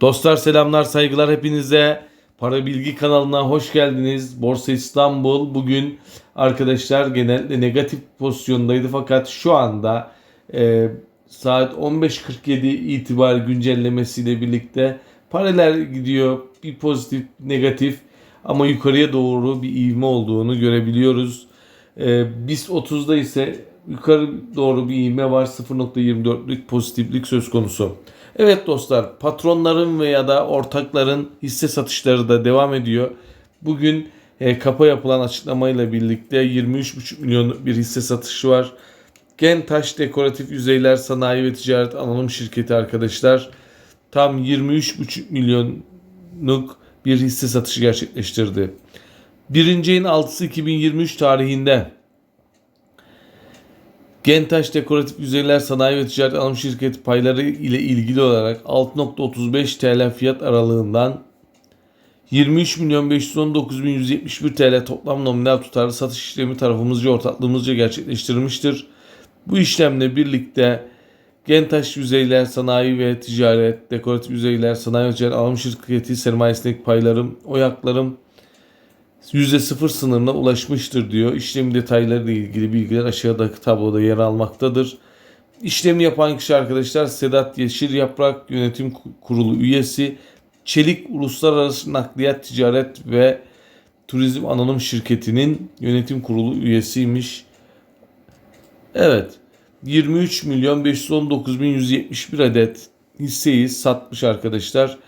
Dostlar selamlar saygılar hepinize. Para Bilgi kanalına hoş geldiniz. Borsa İstanbul bugün arkadaşlar genelde negatif pozisyondaydı fakat şu anda e, saat 15.47 itibar güncellemesiyle birlikte paralel gidiyor. Bir pozitif negatif ama yukarıya doğru bir ivme olduğunu görebiliyoruz. E, BIST 30'da ise yukarı doğru bir ivme var. 0.24'lük pozitiflik söz konusu. Evet dostlar patronların veya da ortakların hisse satışları da devam ediyor. Bugün e, kapa yapılan açıklamayla birlikte 23,5 milyon bir hisse satışı var. Gentaş Dekoratif Yüzeyler Sanayi ve Ticaret Anonim Şirketi arkadaşlar tam 23,5 milyonluk bir hisse satışı gerçekleştirdi. Birinci ayın 6'sı 2023 tarihinde Gentaş Dekoratif Yüzeyler Sanayi ve Ticaret Anonim Şirketi payları ile ilgili olarak 6.35 TL fiyat aralığından 23 milyon 519 bin 171 TL toplam nominal tutarlı satış işlemi tarafımızca ortaklığımızca gerçekleştirilmiştir. Bu işlemle birlikte Gentaş Yüzeyler Sanayi ve Ticaret, Dekoratif Yüzeyler Sanayi ve Ticaret Anonim Şirketi sermayesindeki paylarım, oy haklarım %0 sınırına ulaşmıştır diyor. İşlem detaylarıyla ilgili bilgiler aşağıdaki tabloda yer almaktadır. İşlemi yapan kişi arkadaşlar Sedat Yeşil Yaprak Yönetim Kurulu üyesi Çelik Uluslararası Nakliyat Ticaret ve Turizm Anonim Şirketi'nin yönetim kurulu üyesiymiş. Evet. 23 milyon 519 bin 171 adet hisseyi satmış arkadaşlar.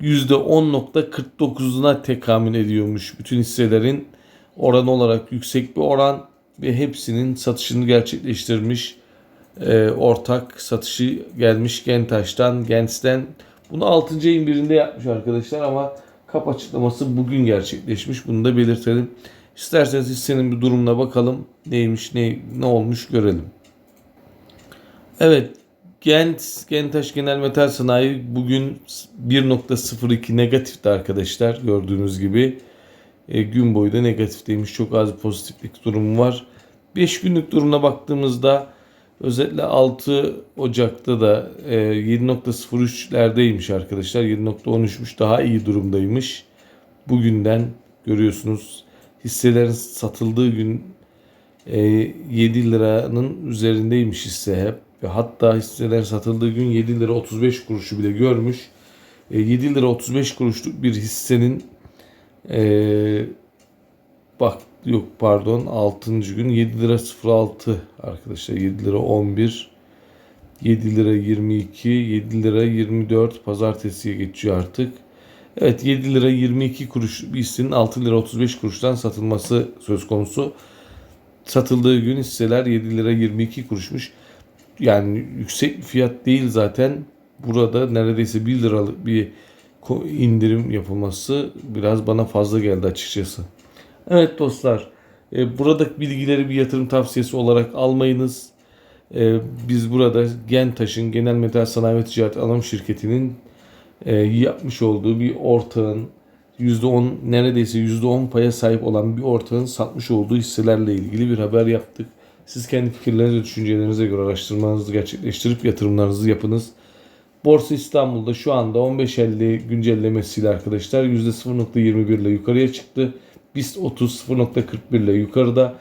%10.49'una tekamül ediyormuş bütün hisselerin oran olarak yüksek bir oran ve hepsinin satışını gerçekleştirmiş. Ee, ortak satışı gelmiş Gentaş'tan, Gens'ten. Bunu 6. ayın birinde yapmış arkadaşlar ama kap açıklaması bugün gerçekleşmiş. Bunu da belirtelim. İsterseniz hissenin bir durumuna bakalım. Neymiş, ne, ne olmuş görelim. Evet, Gent, Gentaş Genel Metal Sanayi bugün 1.02 negatifti arkadaşlar gördüğünüz gibi. E, gün boyu da negatifteymiş. Çok az pozitiflik durumu var. 5 günlük durumuna baktığımızda özellikle 6 Ocak'ta da e, 7.03'lerdeymiş arkadaşlar. 7.13'müş daha iyi durumdaymış. Bugünden görüyorsunuz hisselerin satıldığı gün e, 7 liranın üzerindeymiş hisse hep ve hatta hisseler satıldığı gün 7 lira 35 kuruşu bile görmüş. E, 7 lira 35 kuruşluk bir hissenin e, bak yok pardon 6. gün 7 lira 06 arkadaşlar 7 lira 11 7 lira 22 7 lira 24 pazartesiye geçiyor artık. Evet 7 lira 22 kuruş bir hissenin 6 lira 35 kuruştan satılması söz konusu. Satıldığı gün hisseler 7 lira 22 kuruşmuş yani yüksek bir fiyat değil zaten. Burada neredeyse 1 liralık bir indirim yapılması biraz bana fazla geldi açıkçası. Evet dostlar, e, buradaki bilgileri bir yatırım tavsiyesi olarak almayınız. E, biz burada Gentaş'ın Genel Metal Sanayi ve Ticaret Anonim Şirketi'nin e, yapmış olduğu bir ortağın %10 neredeyse %10 paya sahip olan bir ortağın satmış olduğu hisselerle ilgili bir haber yaptık. Siz kendi fikirlerinize, düşüncelerinize göre araştırmanızı gerçekleştirip yatırımlarınızı yapınız. Borsa İstanbul'da şu anda 15.50 güncellemesiyle arkadaşlar %0.21 ile yukarıya çıktı. BIST 30 0.41 ile yukarıda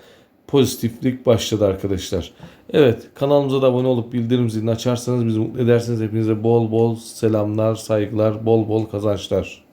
pozitiflik başladı arkadaşlar. Evet kanalımıza da abone olup bildirim zilini açarsanız bizi mutlu edersiniz. Hepinize bol bol selamlar, saygılar, bol bol kazançlar.